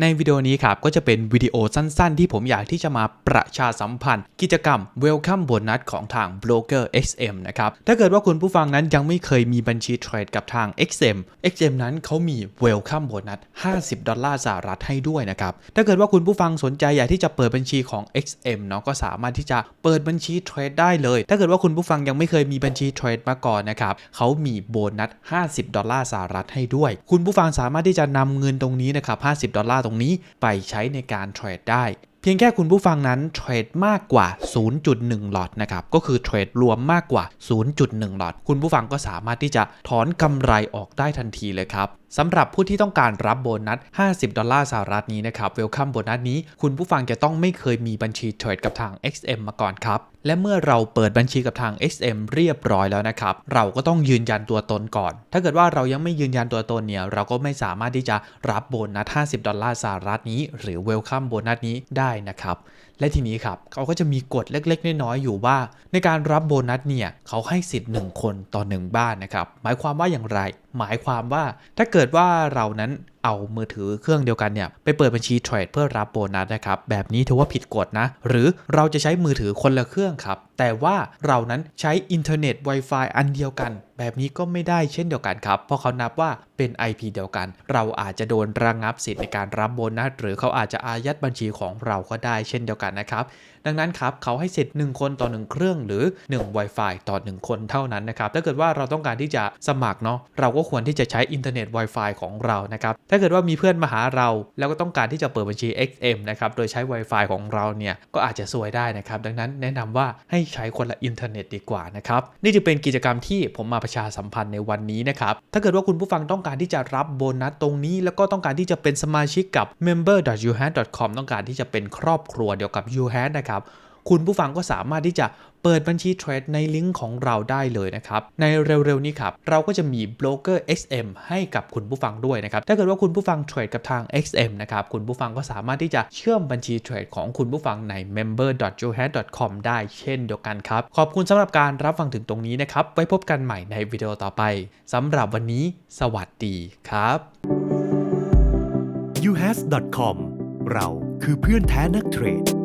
ในวิดีโอนี้ครับก็จะเป็นวิดีโอสั้นๆ ที่ผมอยากที่จะมาประชาสัมพันธ์ กิจกรรม Welcome Bonus ของทาง Broker XM นะครับถ้าเกิดว่าคุณผู้ฟังนั้นยังไม่เคยมีบัญชีเทรดกับทาง XM XM นั้นเขามี Welcome Bonus 50 ดอลลาร์สหรัฐให้ด้วยนะครับถ้าเกิดว่าคุณผู้ฟังสนใจอยากที่จะเปิดบัญชีของ XM เนาะก็สามารถที่จะเปิดบัญชีเทรดได้เลย ถ้าเกิดว่าคุณผู้ฟังยังไม่เคยมีบัญชีเทรดมาก่อนนะครับเขามีโบนัส 50 ดอลลาร์สหรัฐให้ด้วย คุณผู้ฟังสามารถที่จะนำเงินตรงนี้นะครับ 50 ดอลลาร์รงนี้ไปใช้ในการเทรดได้ เพียงแค่คุณผู้ฟังนั้นเทรดมากกว่า 0.1 หลอดนะครับ ก็คือเทรดรวมมากกว่า 0.1 หลอด คุณผู้ฟังก็สามารถที่จะถอนกำไรออกได้ทันทีเลยครับ สำหรับผู้ที่ต้องการรับโบนัส 50 ดอลลาร์สหรัฐนี้นะครับ เวลคัมโบนัสนี้ คุณผู้ฟังจะต้องไม่เคยมีบัญชีเทรดกับทาง XM มาก่อนครับ และเมื่อเราเปิดบัญชีกับทาง XM เรียบร้อยแล้วนะครับ เราก็ต้องยืนยันตัวตนก่อน ถ้าเกิดว่าเรายังไม่ยืนยันตัวตนเนี่ย เราก็ไม่สามารถที่จะรับโบนัส 50 ดอลลาร์สหรัฐนี้ หรือเวลคัมโบนัสนี้ได้นะครับ และทีนี้ครับ เขาก็จะมีกฎเล็กๆ น้อยๆ อยู่ว่า ในการรับโบนัสเนี่ย เขาให้สิทธิ์ 1 คนต่อ 1 บ้านนะครับ หมายความว่าอย่างไร หมายความว่าถ้าเกิดิดว่าเรานั้นเอามือถือเครื่องเดียวกันเนี่ยไปเปิดบัญชีเทรดเพื่อรับโบนัสนะครับแบบนี้ถือว่าผิดกฎนะ หรือเราจะใช้มือถือคนละเครื่องครับ แต่ว่าเรานั้นใช้อินเทอร์เน็ต Wi-Fi อันเดียวกัน แบบนี้ก็ไม่ได้เช่นเดียวกันครับ เพราะเขานับว่าเป็น IP เดียวกัน เราอาจจะโดนระงงับสิทธิ์ในการรับโบนัส หรือเขาอาจจะอายัดบัญชีของเราก็ได้เช่นเดียวกันนะครับดังนั้นครับเขาให้สิทธิ์1คนต่อ 1 เครื่องหรือ 1 Wi-Fi ต่อ 1 คนเท่านั้นนะครับถ้าเกิดว่าเราต้องการที่จะสมัครเนาะเราก็ควรที่จะใช้อินเทอร์เน็ต Wi-Fi ของเรานะครับถ้าเกิดว่ามีเพื่อนมาหาเรา แล้วก็ต้องการที่จะเปิดบัญชี XM นะครับโดยใช้ Wi-Fi ของเราเนี่ยก็อาจจะซวยได้นะครับ ดังนั้นแนะนำว่าให้ใช้คนละอินเทอร์เน็ตดีกว่านะครับนี่จะเป็นกิจกรรมที่ผมมาประชาสัมพันธ์ในวันนี้นะครับถ้าเกิดว่าคุณผู้ฟังต้องการที่จะรับโบนัสตรงนี้ แล้วก็ต้องการที่จะเป็นสมาชิกกับ member.uhat.com ต้องการที่จะเป็นครอบครัวเดียวกับ uhat นะครับ คุณผู้ฟังก็สามารถที่จะเปิดบัญชีเทรดในลิงก์ของเราได้เลยนะครับ ในเร็วๆนี้ครับ เราก็จะมีโบล็อกเกอร์ XM ให้กับคุณผู้ฟังด้วยนะครับ ถ้าเกิดว่าคุณผู้ฟังเทรดกับทาง XM นะครับ คุณผู้ฟังก็สามารถที่จะเชื่อมบัญชีเทรดของคุณผู้ฟังใน member.johat.com ได้เช่นเดียวกันครับ ขอบคุณสำหรับการรับฟังถึงตรงนี้นะครับ ไว้พบกันใหม่ในวิดีโอต่อไปสำหรับวันนี้ สวัสดีครับ uhas.com เราคือเพื่อนแท้นักเทรด